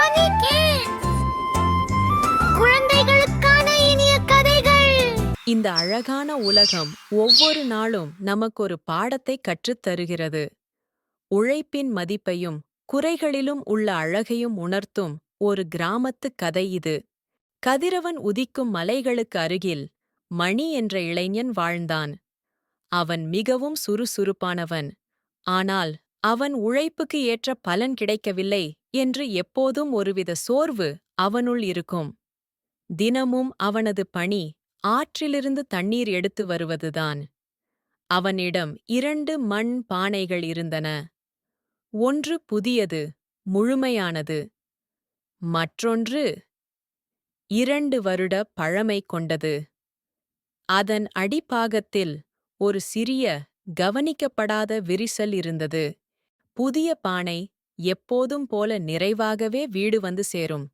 பனி குழந்தைகளுக்கான இனிய கதைகள். இந்த அழகான உலகம் ஒவ்வொரு நாளும் நமக்கு ஒரு பாடத்தை கற்றுத் தருகிறது உழைப்பின் மதிப்பையும் குறைகளிலும் உள்ள அழகையும் உணர்த்தும் ஒரு கிராமத்து கதை இது. கதிரவன் உதிக்கும் மலைகளுக்கு அருகில் மணி என்ற இளைஞன் வாழ்ந்தான். அவன் மிகவும் சுறுசுறுப்பானவன். ஆனால் அவன் உழைப்புக்கு ஏற்ற பலன் கிடைக்கவில்லை. என்று எப்போதும் ஒருவித சோர்வு அவனுள் இருக்கும். தினமும் அவனது பணி ஆற்றிலிருந்து தண்ணீர் எடுத்து வருவதுதான். அவனிடம் இரண்டு மண் பானைகள் இருந்தன. ஒன்று புதியது முழுமையானது. மற்றொன்று இரண்டு வருட பழமை கொண்டது. அதன் அடிப்பாகத்தில் ஒரு சிறிய கவனிக்கப்படாத விரிசல் இருந்தது. புதிய பானை எப்போதும் போல நிறைவாகவே வீடு வந்து சேரும்.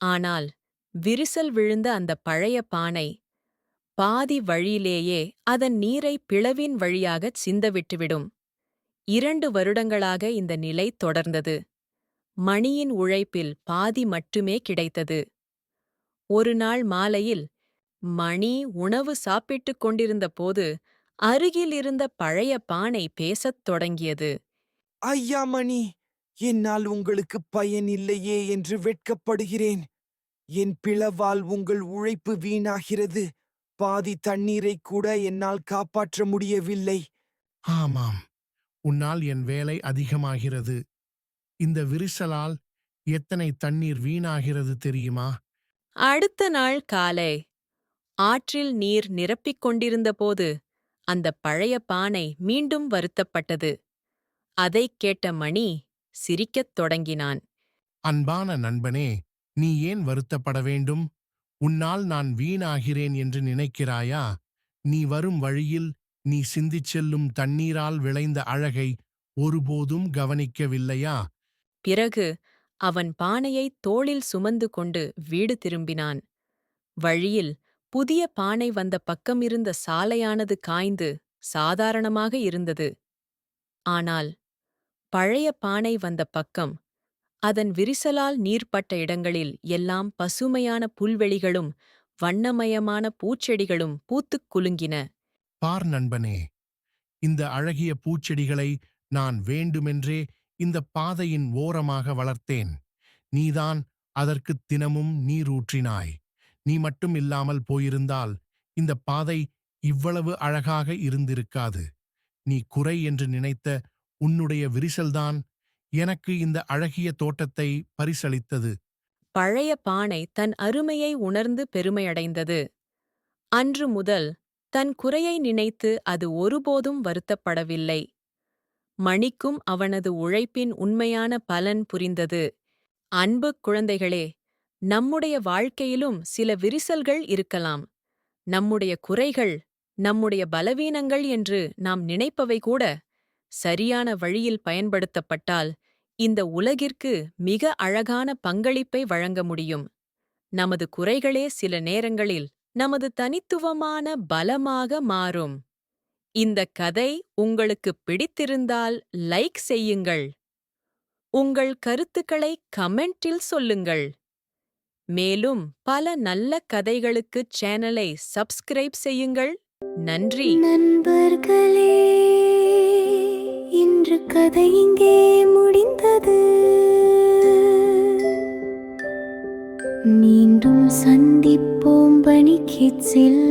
ஆனால் விரிசல் விழுந்த அந்த பழைய பானை பாதி வழியிலேயே அதன் நீரை பிளவின் வழியாகச் சிந்தவிட்டுவிடும். இரண்டு வருடங்களாக இந்த நிலை தொடர்ந்தது. மணியின் உழைப்பில் பாதி மட்டுமே கிடைத்தது. ஒரு நாள் மாலையில் மணி உணவு சாப்பிட்டுக் கொண்டிருந்த போது அருகில் இருந்த பழைய பானை பேசத் தொடங்கியது. ஐயா மணி! என்னால் உங்களுக்கு பயன் இல்லையே என்று வெட்கப்படுகிறேன். என் பிளவால் உங்கள் உழைப்பு வீணாகிறது. பாதி தண்ணீரை கூட என்னால் காப்பாற்ற முடியவில்லை. ஆமாம். உன்னால் என் வேலை அதிகமாகிறது. இந்த விரிசலால் எத்தனை தண்ணீர் வீணாகிறது தெரியுமா? அடுத்த நாள் காலை ஆற்றில் நீர் நிரப்பிக் கொண்டிருந்தபோது அந்த பழைய பானை மீண்டும் வருத்தப்பட்டது. அதைக் கேட்ட மணி சிரிக்கத் தொடங்கினான். அன்பான நண்பனே நீ ஏன் வருத்தப்பட வேண்டும்? உன்னால் நான் வீணாகிறேன் என்று நினைக்கிறாயா? நீ வரும் வழியில் நீ சிந்திச் செல்லும் தண்ணீரால் விளைந்த அழகை ஒருபோதும் கவனிக்கவில்லையா? பிறகு அவன் பானையை தோளில் சுமந்து கொண்டு வீடு திரும்பினான். வழியில் புதிய பானை வந்த பக்கமிருந்த சாலையானது காய்ந்து சாதாரணமாக இருந்தது. ஆனால் பழைய பானை வந்த பக்கம் அதன் விரிசலால் நீர்ப்பட்ட இடங்களில் எல்லாம் பசுமையான புல்வெளிகளும் வண்ணமயமான பூச்செடிகளும் பூத்துக் குலுங்கின. பார் நண்பனே இந்த அழகிய பூச்செடிகளை நான் வேண்டுமென்றே இந்த பாதையின் ஓரமாக வளர்த்தேன். நீதான் அதற்குத் தினமும் நீரூற்றினாய். நீ மட்டும் இல்லாமல் போயிருந்தால் இந்த பாதை இவ்வளவு அழகாக இருந்திருக்காது. நீ குறை என்று நினைத்த உன்னுடைய விரிசல்தான் எனக்கு இந்த அழகிய தோட்டத்தை பரிசளித்தது. பழைய பானை தன் அருமையை உணர்ந்து பெருமையடைந்தது. அன்று முதல் தன் குறையை நினைத்து அது ஒருபோதும் வருத்தப்படவில்லை. மணிக்கும் அவனது உழைப்பின் உண்மையான பலன் புரிந்தது. அன்பு குழந்தைகளே நம்முடைய வாழ்க்கையிலும் சில விரிசல்கள் இருக்கலாம். நம்முடைய குறைகள் நம்முடைய பலவீனங்கள் என்று நாம் நினைப்பவை கூட சரியான வழியில் பயன்படுத்தப்பட்டால் இந்த உலகிற்கு மிக அழகான பங்களிப்பை வழங்க முடியும். நமது குறைகளே சில நேரங்களில் நமது தனித்துவமான பலமாக மாறும். இந்த கதை உங்களுக்கு பிடித்திருந்தால் லைக் செய்யுங்கள். உங்கள் கருத்துக்களை கமெண்டில் சொல்லுங்கள். மேலும் பல நல்ல கதைகளுக்கு சேனலை சப்ஸ்கிரைப் செய்யுங்கள். நன்றி. நண்பர்களே. இன்று கதை இங்கே முடிந்தது. மீண்டும் சந்திப்போம் பனி கிட்ஸில்